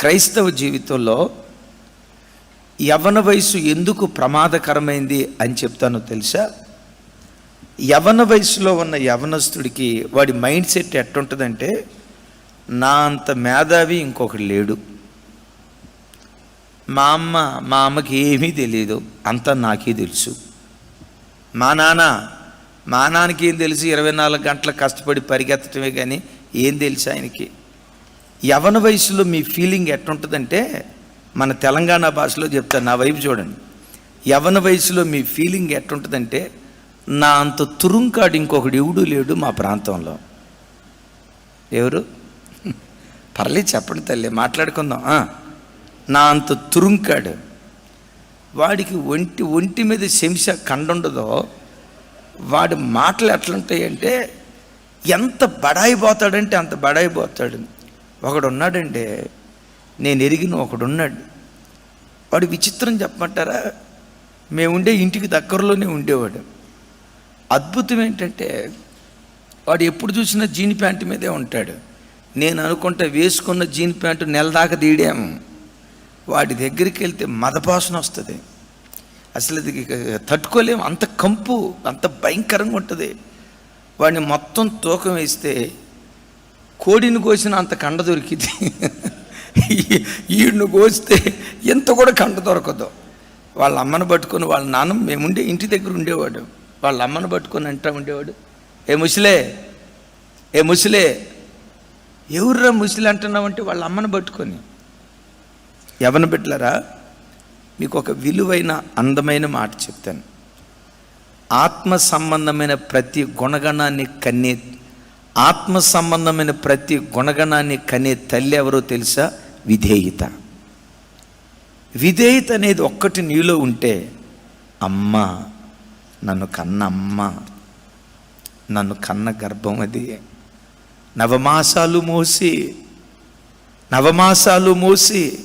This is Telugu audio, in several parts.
క్రైస్తవ జీవితంలో యవన వయసు ఎందుకు ప్రమాదకరమైంది అని చెప్తానో తెలుసా? యవన వయసులో ఉన్న యవనస్తుడికి వాడి మైండ్ సెట్ ఎట్టుంటుందంటే నా అంత మేధావి ఇంకొకటి లేడు. మా అమ్మ మా అమ్మకి ఏమీ తెలియదు అంతా నాకే తెలుసు. మా నాన్న మా నాన్నకి ఏం తెలుసు? ఇరవై నాలుగు గంటలు కష్టపడి పరిగెత్తటమే కానీ ఏం తెలుసు ఆయనకి? యవన వయసులో మీ ఫీలింగ్ ఎట్టుంటుందంటే మన తెలంగాణ భాషలో చెప్తాను నా వైపు చూడండి. యవన వయసులో మీ ఫీలింగ్ ఎట్టుంటుందంటే నా అంత తురుంకాడు ఇంకొకడు ఎవడు లేడు మా ప్రాంతంలో. ఎవరు? పర్లేదు చెప్పండి తల్లి మాట్లాడుకుందాం. నా అంత తురుంకాడు. వాడికి ఒంటి ఒంటి మీద శంస కండుండదో వాడి మాటలు ఎట్లుంటాయంటే ఎంత బడాయి పోతాడంటే అంత బడాయి పోతాడు ఒకడు ఉన్నాడంటే నేను ఎరిగిన ఒకడున్నాడు. వాడు విచిత్రం చెప్పమంటారా? మేము ఉండే ఇంటికి దగ్గరలోనే ఉండేవాడు. అద్భుతం ఏంటంటే వాడు ఎప్పుడు చూసినా జీన్ ప్యాంటు మీదే ఉంటాడు. నేను అనుకుంటా వేసుకున్న జీన్ ప్యాంటు నెల దాకా తీడాము వాడి దగ్గరికి వెళ్తే మదపాసన వస్తుంది. అసలు అది తట్టుకోలేము. అంత కంపు అంత భయంకరంగా ఉంటుంది. వాడిని మొత్తం తూకం వేస్తే కోడిని కోసిన అంత కండ దొరికింది. ఈడును కోస్తే ఎంత కూడా కండ దొరకదు. వాళ్ళ అమ్మను పట్టుకొని వాళ్ళ నాన్న మేముండే ఇంటి దగ్గర ఉండేవాడు. వాళ్ళ అమ్మను పట్టుకొని అంటా ఉండేవాడు. ఏ ముసలే ఏ ముసలే ఎవర్రా ముసలి అంటున్నామంటే వాళ్ళ అమ్మను పట్టుకొని? ఎవరిని బిడ్డలరా మీకు ఒక విలువైన అందమైన మాట చెప్తాను. ఆత్మ సంబంధమైన ప్రతి గుణగణాన్ని కన్నే ఆత్మ సంబంధమైన ప్రతి గుణగణాన్ని కనే తల్లి ఎవరో తెలుసా? విధేయత. విధేయత అనేది ఒక్కటి నీలో ఉంటే అమ్మ నన్ను కన్న అమ్మ నన్ను కన్న గర్భం అది. నవమాసాలు మోసి నవమాసాలు మోసి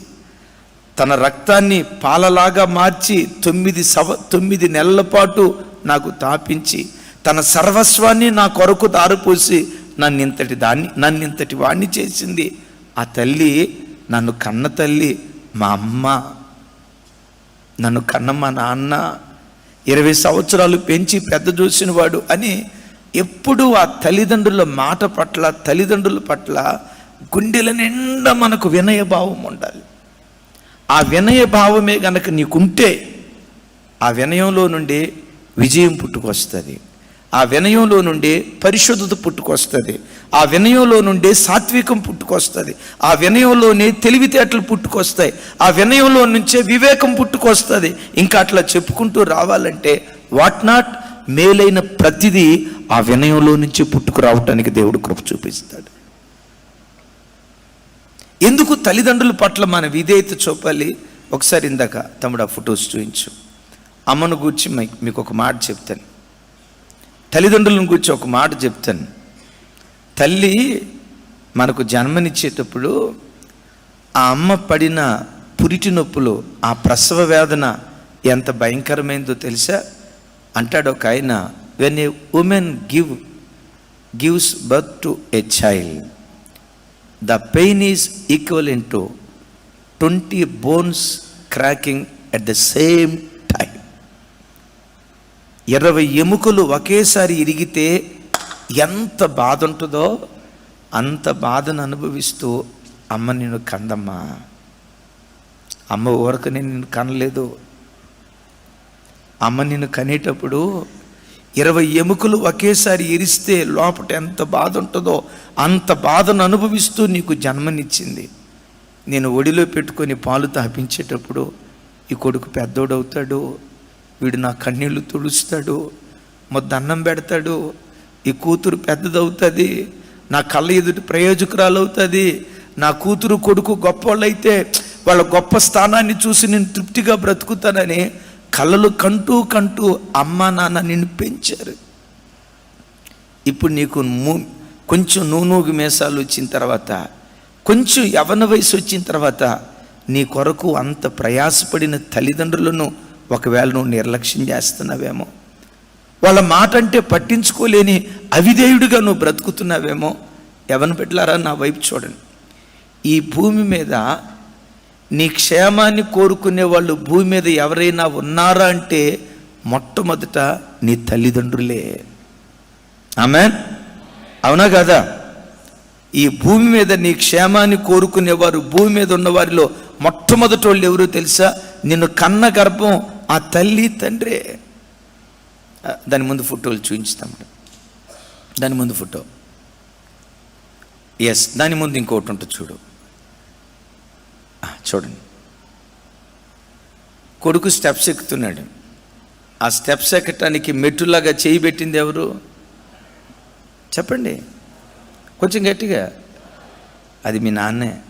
తన రక్తాన్ని పాలలాగా మార్చి తొమ్మిది సవ తొమ్మిది నెలల పాటు నాకు తాపించి తన సర్వస్వాన్ని నా కొరకు దారిపోసి నన్ను ఇంతటి దాన్ని నన్ను ఇంతటి వాణ్ణి చేసింది. ఆ తల్లి నన్ను కన్న తల్లి మా అమ్మ నన్ను కన్న మా నాన్న ఇరవై సంవత్సరాలు పెంచి పెద్ద చూసినవాడు అని ఎప్పుడు ఆ తల్లిదండ్రుల మాట పట్ల తల్లిదండ్రుల పట్ల గుండెల నిండా మనకు వినయ భావం ఉండాలి. ఆ వినయ భావమే గనక నీకుంటే ఆ వినయంలో నుండి విజయం పుట్టుకొస్తుంది. ఆ వినయంలో నుండి పరిశుద్ధత పుట్టుకొస్తుంది. ఆ వినయంలో నుండి సాత్వికం పుట్టుకొస్తుంది. ఆ వినయంలోనే తెలివితేటలు పుట్టుకొస్తాయి. ఆ వినయంలో నుంచే వివేకం పుట్టుకొస్తుంది. ఇంకా అట్లా చెప్పుకుంటూ రావాలంటే వాట్ నాట్ మేలైన ప్రతిదీ ఆ వినయంలో నుంచి పుట్టుకురావటానికి దేవుడు కృప చూపిస్తాడు. ఎందుకు తల్లిదండ్రుల పట్ల మన విధేయత చూపాలి? ఒకసారి ఇందాక తమ్ముడు ఆ ఫొటోస్ చూపించు అమ్మను గూర్చి మీకు ఒక మాట చెప్తాను. తల్లిదండ్రులను గురించి ఒక మాట చెప్తాను. తల్లి మనకు జన్మనిచ్చేటప్పుడు ఆ అమ్మ పడిన పురిటి నొప్పులు ఆ ప్రసవ వేదన ఎంత భయంకరమైందో తెలుసా? అంటాడు ఒక ఆయన when a women give gives birth to a child the pain is equal to twenty bones cracking at the same ఇరవై ఎముకలు ఒకేసారి ఇరిగితే ఎంత బాధ ఉంటుందో అంత బాధను అనుభవిస్తూ అమ్మ నేను కందమ్మా. అమ్మ ఊరక నేను కనలేదు. అమ్మ నిన్ను కనేటప్పుడు ఇరవై ఎముకలు ఒకేసారి ఇరిస్తే లోపట ఎంత బాధ ఉంటుందో అంత బాధను అనుభవిస్తూ నీకు జన్మనిచ్చింది. నేను ఒడిలో పెట్టుకొని పాలు తాపించేటప్పుడు ఈ కొడుకు పెద్దోడవుతాడు. వీడు నా కన్నీళ్ళు తుడుస్తాడు మొద్దు అన్నం పెడతాడు ఈ కూతురు పెద్దదవుతుంది నా కళ్ళ ఎదుటి ప్రయోజకురాలు అవుతుంది నా కూతురు కొడుకు గొప్పోళ్ళైతే వాళ్ళ గొప్ప స్థానాన్ని చూసి నేను తృప్తిగా బ్రతుకుతానని కళ్ళలు కంటూ కంటూ అమ్మ నాన్న నిన్ను పెంచారు. ఇప్పుడు నీకు కొంచెం నూనూగు మేసాలు వచ్చిన తర్వాత కొంచెం యవన వయసు వచ్చిన తర్వాత నీ కొరకు అంత ప్రయాసపడిన తల్లిదండ్రులను ఒకవేళ నువ్వు నిర్లక్ష్యం చేస్తున్నావేమో వాళ్ళ మాట అంటే పట్టించుకోలేని అవిధేయుడిగా నువ్వు బ్రతుకుతున్నావేమో ఎవరిని పెట్టారా నా వైపు చూడండి. ఈ భూమి మీద నీ క్షేమాన్ని కోరుకునే వాళ్ళు భూమి మీద ఎవరైనా ఉన్నారా అంటే మొట్టమొదట నీ తల్లిదండ్రులే. ఆమె అవునా కదా? ఈ భూమి మీద నీ క్షేమాన్ని కోరుకునేవారు భూమి మీద ఉన్న వారిలో మొట్టమొదటి వాళ్ళు ఎవరో తెలుసా? నిన్ను కన్న గర్భం ఆ తల్లి తండ్రే. దాని ముందు ఫోటోలు చూపించుతాం. దాని ముందు ఫోటో. ఎస్ దాని ముందు ఇంకోటి ఉంటుంది చూడు. చూడండి. కొడుకు స్టెప్స్ ఎక్కుతున్నాడు. ఆ స్టెప్స్ ఎక్కటానికి మెట్టులాగా చేయి పెట్టింది ఎవరు? చెప్పండి. కొంచెం గట్టిగా. అది మీ నాన్నే.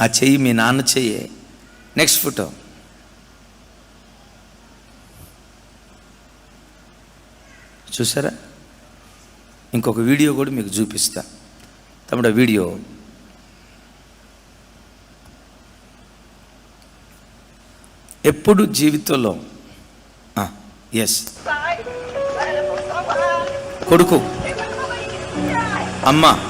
ఆ చెయ్యి మీ నాన్న చెయ్యి. నెక్స్ట్ ఫోటో చూసారా? ఇంకొక వీడియో కూడా మీకు చూపిస్తా. తమ్ముడు వీడియో. ఎప్పుడు జీవితంలో? ఎస్ కొడుకు. అమ్మ.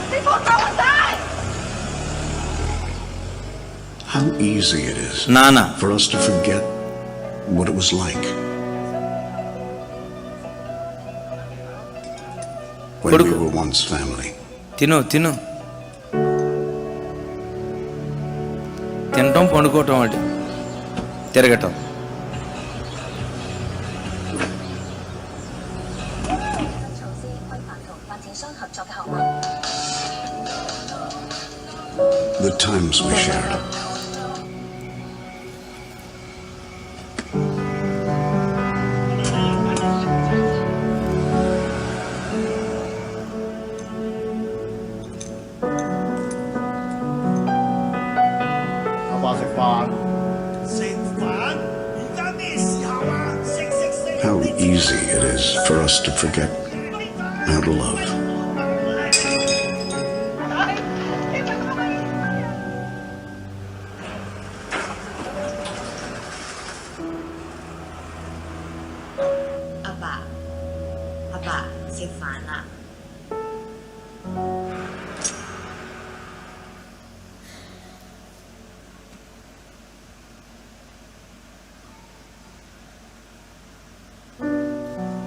How easy it is నాన్న. for us to forget what it was like. కొడుకు తిను తిను. తినటం పండుకోవటం అంటే. తిరగటం. The times we shared. Easy it is for us to forget how to love.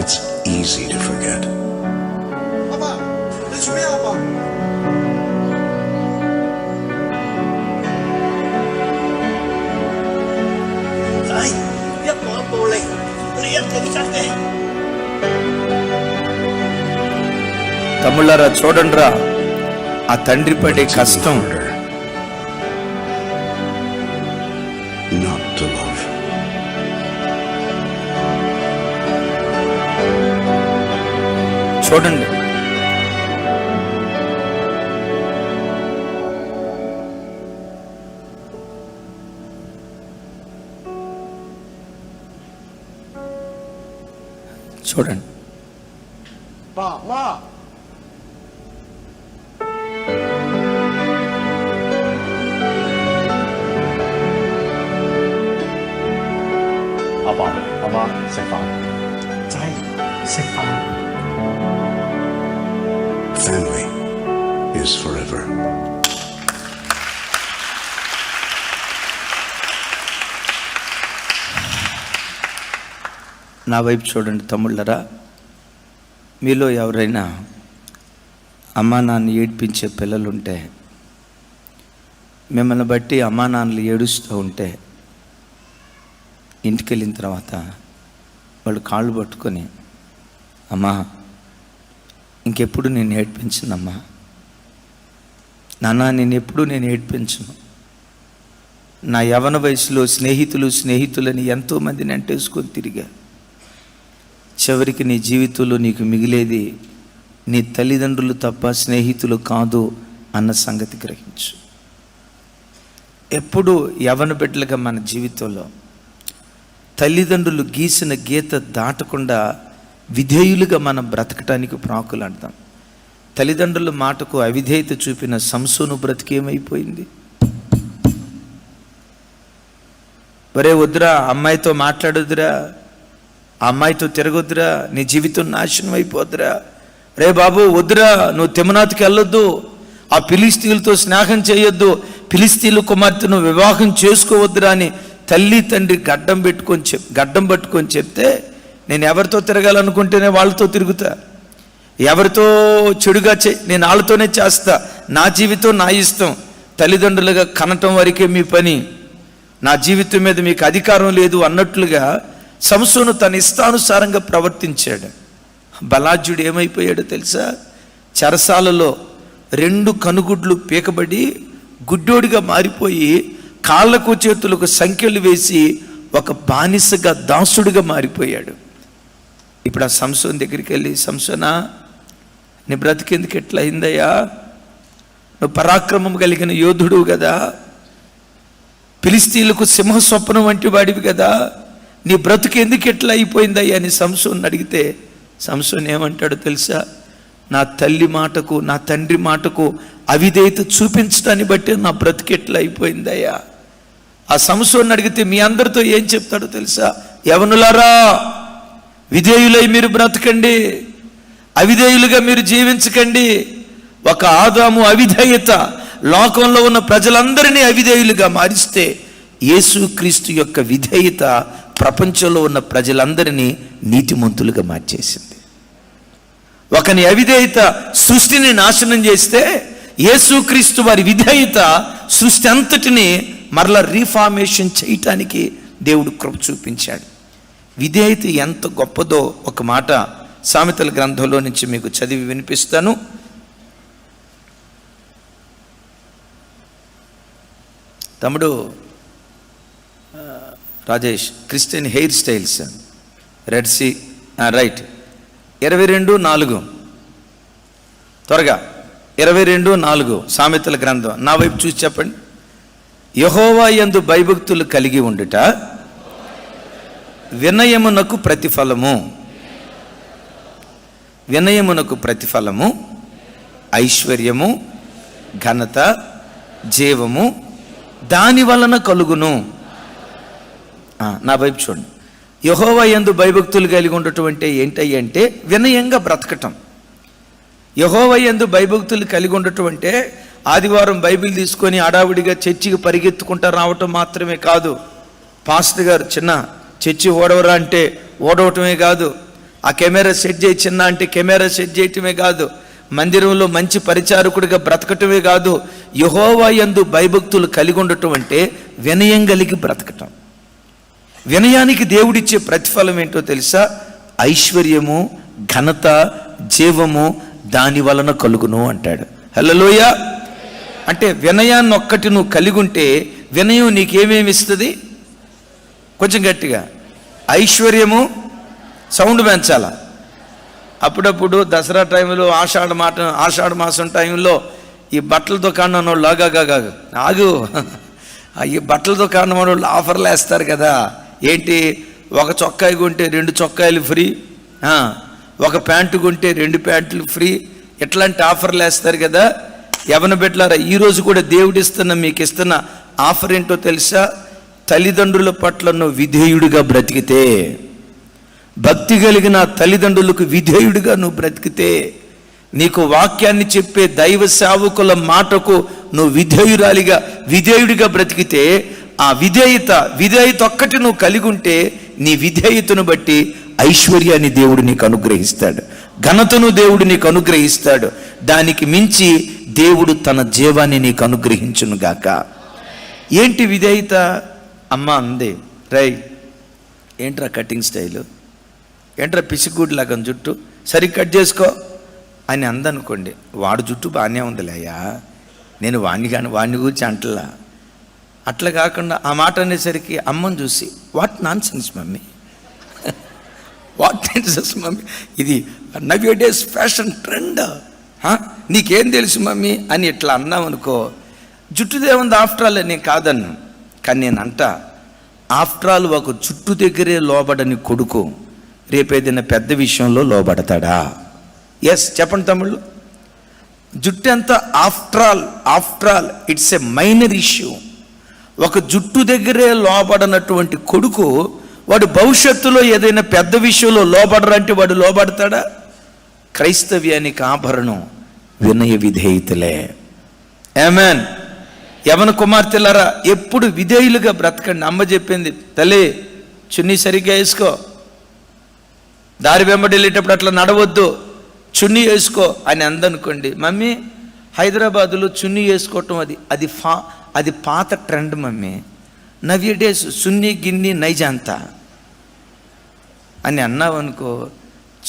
it's easy to forget. తమిళరా చూడండిరా. ఆ తండ్రి పడే కష్టం. చూడండి చూడండి 爸妈， 阿爸阿妈食饭。仔食饭。 Family is forever. నా వైపు చూడండి తమ్ముళ్ళరా మీలో ఎవరైనా అమ్మా నాన్న ఏడ్పించే పిల్లలుంటే మిమ్మల్ని బట్టి అమ్మా నాన్నలు ఏడుస్తూ ఉంటే ఇంటికి వెళ్ళిన తర్వాత వాళ్ళు కాళ్ళు పట్టుకొని అమ్మా ఇంకెప్పుడు నేను ఏడ్పించిందమ్మా నాన్న నేను ఎప్పుడు నేను ఏడ్పించను. నా యవన వయసులో స్నేహితులు స్నేహితులని ఎంతోమందిని అంటేసుకొని తిరిగా. చివరికి నీ జీవితంలో నీకు మిగిలేది నీ తల్లిదండ్రులు తప్ప స్నేహితులు కాదు అన్న సంగతి గ్రహించు. ఎప్పుడు యవన బిడ్డలుగా మన జీవితంలో తల్లిదండ్రులు గీసిన గీత దాటకుండా విధేయులుగా మనం బ్రతకటానికి ప్రాకులాడతాం. తల్లిదండ్రుల మాటకు అవిధేయత చూపిన సంసోను బ్రతికేమైపోయింది ఒరే వద్దురా అమ్మాయితో మాట్లాడొద్దురా అమ్మాయితో తిరగొద్దురా నీ జీవితం నాశనం అయిపోద్దురా. రే బాబు వద్దురా నువ్వు తిమ్మనాథ్కి వెళ్ళొద్దు ఆ పిలిస్తీలతో స్నేహం చేయొద్దు పిలిస్తీలు కుమార్తెను వివాహం చేసుకోవద్దురా అని తల్లి తండ్రి గడ్డం పెట్టుకొని చెప్ గడ్డం పట్టుకొని చెప్తే నేను ఎవరితో తిరగాలనుకుంటేనే వాళ్ళతో తిరుగుతా. ఎవరితో చెడుగా చే నేను వాళ్ళతోనే చేస్తా. నా జీవితం నా ఇష్టం. తల్లిదండ్రులుగా కనటం వరకే మీ పని. నా జీవితం మీద మీకు అధికారం లేదు అన్నట్లుగా సంసోను తన ఇష్టానుసారంగా ప్రవర్తించాడు. బలాజ్యుడు ఏమైపోయాడో తెలుసా? చెరసాలలో రెండు కనుగుడ్లు పీకబడి గుడ్డోడిగా మారిపోయి కాళ్ళకు చేతులకు సంఖ్యలు వేసి ఒక బానిసగా దాసుడిగా మారిపోయాడు. ఇప్పుడు ఆ సంసోన్ దగ్గరికి వెళ్ళి సంసోనా నీ బ్రతికెందుకు ఎట్లా అయిందయ్యా నువ్వు పరాక్రమం కలిగిన యోధుడు కదా. పిలిస్తీలకు సింహ స్వప్నం వంటి వాడివి కదా. నీ బ్రతికెందుకు ఎట్లా అయిపోయిందయ్యా అని సంసోన్ అడిగితే సంసోన్ ఏమంటాడో తెలుసా? నా తల్లి మాటకు నా తండ్రి మాటకు అవిధేయత చూపించడాన్ని బట్టి నా బ్రతుకు ఎట్లా అయిపోయిందయ్యా ఆ సంసోన్ అడిగితే మీ అందరితో ఏం చెప్తాడో తెలుసా? యవనులారా విధేయులై మీరు బ్రతకండి అవిధేయులుగా మీరు జీవించకండి. ఒక ఆదాము అవిధేయత లోకంలో ఉన్న ప్రజలందరినీ అవిధేయులుగా మారిస్తే యేసుక్రీస్తు యొక్క విధేయత ప్రపంచంలో ఉన్న ప్రజలందరినీ నీతిమంతులుగా మార్చేసింది. ఒకని అవిధేయత సృష్టిని నాశనం చేస్తే యేసుక్రీస్తు వారి విధేయత సృష్టి అంతటిని మరలా రీఫార్మేషన్ చేయటానికి దేవుడు కృప చూపించాడు. విధేయత ఎంత గొప్పదో ఒక మాట సామెతల గ్రంథంలో నుంచి మీకు చదివి వినిపిస్తాను. తమ్ముడు Rajesh Christian hair styles red sea right. ఇరవై రెండు నాలుగు. త్వరగా. ఇరవై రెండు నాలుగు సామెతల గ్రంథం. నా వైపు చూసి చెప్పండి. యహోవా ఎందు భయభక్తులు కలిగి ఉండుట వినయమునకు ప్రతిఫలము. వినయమునకు ప్రతిఫలము ఐశ్వర్యము ఘనత జీవము దాని వలన కలుగును. నా వైపు చూడండి. యహోవా యందు భయభక్తులు కలిగి ఉండటం ఏంటయ్యి అంటే వినయంగా బ్రతకటం. యహోవా యందు భయభక్తులు కలిగి ఉండటం అంటే ఆదివారం బైబిల్ తీసుకొని అడావిడిగా చర్చికి పరిగెత్తుకుంటా రావటం మాత్రమే కాదు. పాస్టర్ గారు చిన్న చర్చి ఓడవరా అంటే ఓడవటమే కాదు. ఆ కెమెరా సెట్ చేయి చిన్న అంటే కెమెరా సెట్ చేయటమే కాదు. మందిరంలో మంచి పరిచారకుడిగా బ్రతకటమే కాదు. యహోవా యందు భయభక్తులు కలిగి ఉండటం అంటే వినయం కలిగి బ్రతకటం. వినయానికి దేవుడిచ్చే ప్రతిఫలం ఏంటో తెలుసా? ఐశ్వర్యము ఘనత జీవము దాని వలన కలుగును అంటాడు. హలోయ అంటే వినయాన్ని ఒక్కటి నువ్వు కలిగి ఉంటే వినయం నీకేమేమి ఇస్తుంది? కొంచెం గట్టిగా. ఐశ్వర్యము సౌండ్ పెంచాల. అప్పుడప్పుడు దసరా టైంలో ఆషాఢ మాట ఆషాఢ మాసం టైంలో ఈ బట్టల దుకాణం వాళ్ళు ఆగాగా ఆగు ఈ బట్టల దుకాణం వాళ్ళు ఆఫర్లు వేస్తారు కదా. ఏంటి? ఒక చొక్కాయి కొంటే రెండు చొక్కాయలు ఫ్రీ ఒక ప్యాంటు కొంటే రెండు ప్యాంట్లు ఫ్రీ. ఇట్లాంటి ఆఫర్లు వేస్తారు కదా. ఎవరిని పెట్టారా ఈరోజు కూడా దేవుడిస్తున్న మీకు ఇస్తున్న ఆఫర్ ఏంటో తెలుసా? తల్లిదండ్రుల పట్ల నువ్వు విధేయుడిగా బ్రతికితే భక్తి కలిగిన తల్లిదండ్రులకు విధేయుడిగా నువ్వు బ్రతికితే నీకు వాక్యాన్ని చెప్పే దైవ సేవకుల మాటకు నువ్వు విధేయురాలిగా విధేయుడిగా బ్రతికితే ఆ విధేయత విధేయత ఒక్కటి నువ్వు కలిగి ఉంటే నీ విధేయతను బట్టి ఐశ్వర్యాన్ని దేవుడు నీకు అనుగ్రహిస్తాడు. ఘనతను దేవుడు నీకు అనుగ్రహిస్తాడు. దానికి మించి దేవుడు తన జీవాన్ని నీకు అనుగ్రహించునుగాక. ఏంటి విధేయత? అమ్మ అంది రై ఏంట్రా కటింగ్ స్టైలు? ఏంట్రా పిసిగూడ్లాగా జుట్టు? సరి కట్ చేసుకో. అని అందనుకోండి వాడు జుట్టు బాగానే ఉందిలేయ్యా నేను వాణ్ణి కానీ వాణ్ణి గురించి అంటలా. అట్లా కాకుండా ఆ మాట అనేసరికి అమ్మని చూసి what nonsense mummy? What nonsense mummy? ఇది నవ్ డేస్ ఫ్యాషన్ ట్రెండ్. నీకేం తెలుసు మమ్మీ? అని ఇట్లా అన్నాం అనుకో జుట్టు దేవుంది ఆఫ్టర్ ఆల్ నేను కాదన్ను. కానీ నేను అంట ఆఫ్టర్ ఆల్ ఒక జుట్టు దగ్గరే లోబడని కొడుకు రేపేదైనా పెద్ద విషయంలో లోబడతాడా? ఎస్ చెప్పండి తమ్ముళ్ళు. జుట్టు ఎంత? After all after all it's a minor issue ఒక జుట్టు దగ్గరే లోబడనటువంటి కొడుకు వాడు భవిష్యత్తులో ఏదైనా పెద్ద విషయంలో లోబడరంటే వాడు లోబడతాడా? క్రైస్తవ్యానికి ఆభరణం వినయ విధేయతలే. ఏమేన్ యవన కుమార్తెలారా ఎప్పుడు విధేయులుగా బ్రతకండి. అమ్మ చెప్పింది తల్లి చున్నీ సరిగ్గా వేసుకో. దారి వెంబడి వెళ్ళేటప్పుడు అట్లా నడవద్దు. చున్నీ వేసుకో అని అందనుకోండి. మమ్మీ హైదరాబాదులో చున్నీ వేసుకోవటం అది అది ఫా అది పాత ట్రెండ్ మమ్మీ. నవ్య డేస్ సున్ని గిన్ని నైజాంత. అని అన్నావు అనుకో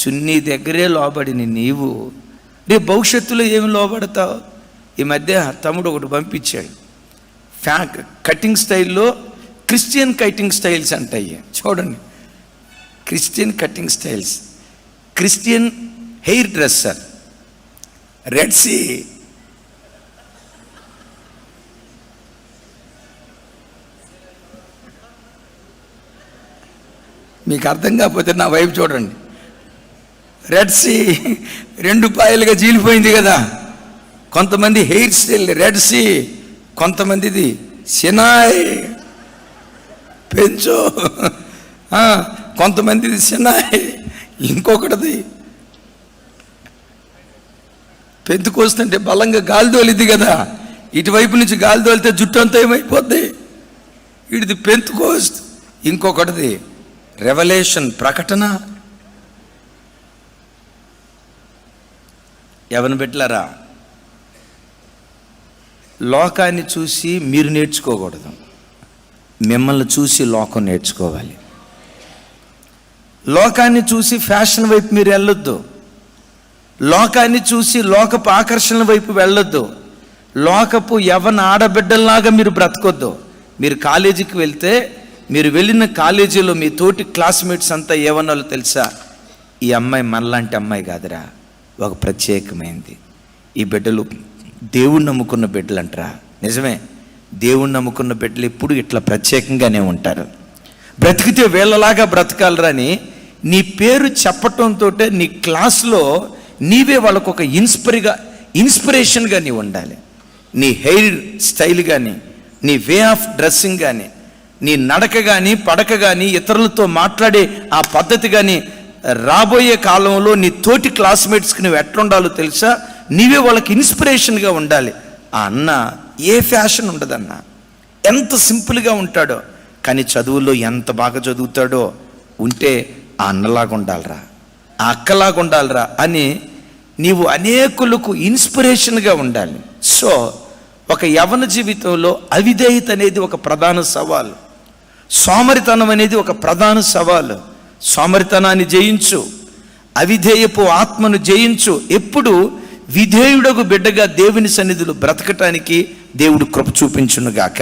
చున్నీ దగ్గరే లోబడిన నీవు. నీ భవిష్యత్తులో ఏమి లోబడతావు? ఈ మధ్య తమ్ముడు ఒకటి పంపించాడు. ఫ్యా కటింగ్ స్టైల్లో క్రిస్టియన్ కటింగ్ స్టైల్స్ అంటాయి. చూడండి. Christian cutting styles. Christian hairdresser. Red sea. మీకు అర్థం కాకపోతే నా వైపు చూడండి. Red sea. రెండు పాయలుగా జీలిపోయింది కదా. కొంతమంది హెయిర్ స్టైల్ రెడ్ సీ. కొంతమందిది సినాయ్. పెంచు. కొంతమందిది సినాయ్. ఇంకొకటిది పెంతుకొస్తుంటే బలంగా గాలి తోలిద్ది కదా. ఇటువైపు నుంచి గాలి తోలితే జుట్టు అంతా ఏమైపోద్ది? ఇడిది పెంతుకోస్ట్ ఇంకొకటిది రెవల్యూషన్ ప్రకటన. ఎవరిని పెట్టలారా? లోకాన్ని చూసి మీరు నేర్చుకోకూడదు. మిమ్మల్ని చూసి లోకం నేర్చుకోవాలి. లోకాన్ని చూసి ఫ్యాషన్ వైపు మీరు వెళ్ళొద్దు. లోకాన్ని చూసి లోకపు ఆకర్షణ వైపు వెళ్ళొద్దు. లోకపు యవన ఆడబిడ్డల్లాగా మీరు బ్రతకొద్దు. మీరు కాలేజీకి వెళ్తే మీరు వెళ్ళిన కాలేజీలో మీ తోటి క్లాస్మేట్స్ అంతా ఏమన్నాలో తెలుసా? ఈ అమ్మాయి మనలాంటి అమ్మాయి కాదురా. ఒక ప్రత్యేకమైంది. ఈ బిడ్డలు దేవుణ్ణి నమ్ముకున్న బిడ్డలు అంటారా? నిజమే. దేవుణ్ణి నమ్ముకున్న బిడ్డలు ఎప్పుడు ఇట్లా ప్రత్యేకంగానే ఉంటారు. బ్రతికితే వీళ్ళలాగా బ్రతకాలరని నీ పేరు చెప్పటంతో నీ క్లాస్లో నీవే వాళ్ళకు ఒక ఇన్స్పరిగా ఇన్స్పిరేషన్గా నీ ఉండాలి. నీ హెయిర్ స్టైల్ కానీ నీ వే ఆఫ్ డ్రెస్సింగ్ కానీ నీ నడక కానీ పడక కానీ ఇతరులతో మాట్లాడే ఆ పద్ధతి కానీ రాబోయే కాలంలో నీ తోటి క్లాస్మేట్స్కి నువ్వు ఎట్లుండాలో తెలుసా? నీవే వాళ్ళకి ఇన్స్పిరేషన్గా ఉండాలి. ఆ అన్న ఏ ఫ్యాషన్ ఉండదన్న. ఎంత సింపుల్గా ఉంటాడో. కానీ చదువుల్లో ఎంత బాగా చదువుతాడో ఉంటే ఆ అన్నలాగా ఉండాలిరా. ఆ అక్కలాగా ఉండాలిరా అని నీవు అనేకులకు ఇన్స్పిరేషన్గా ఉండాలి. సో ఒక యవన జీవితంలో అవిధేయత అనేది ఒక ప్రధాన సవాలు. సోమరితనం అనేది ఒక ప్రధాన సవాలు. సోమరితనాన్ని జయించు. అవిధేయపు ఆత్మను జయించు. ఎప్పుడు విధేయుడకు బిడ్డగా దేవుని సన్నిధిలో బ్రతకటానికి దేవుడు కృప చూపించునుగాక.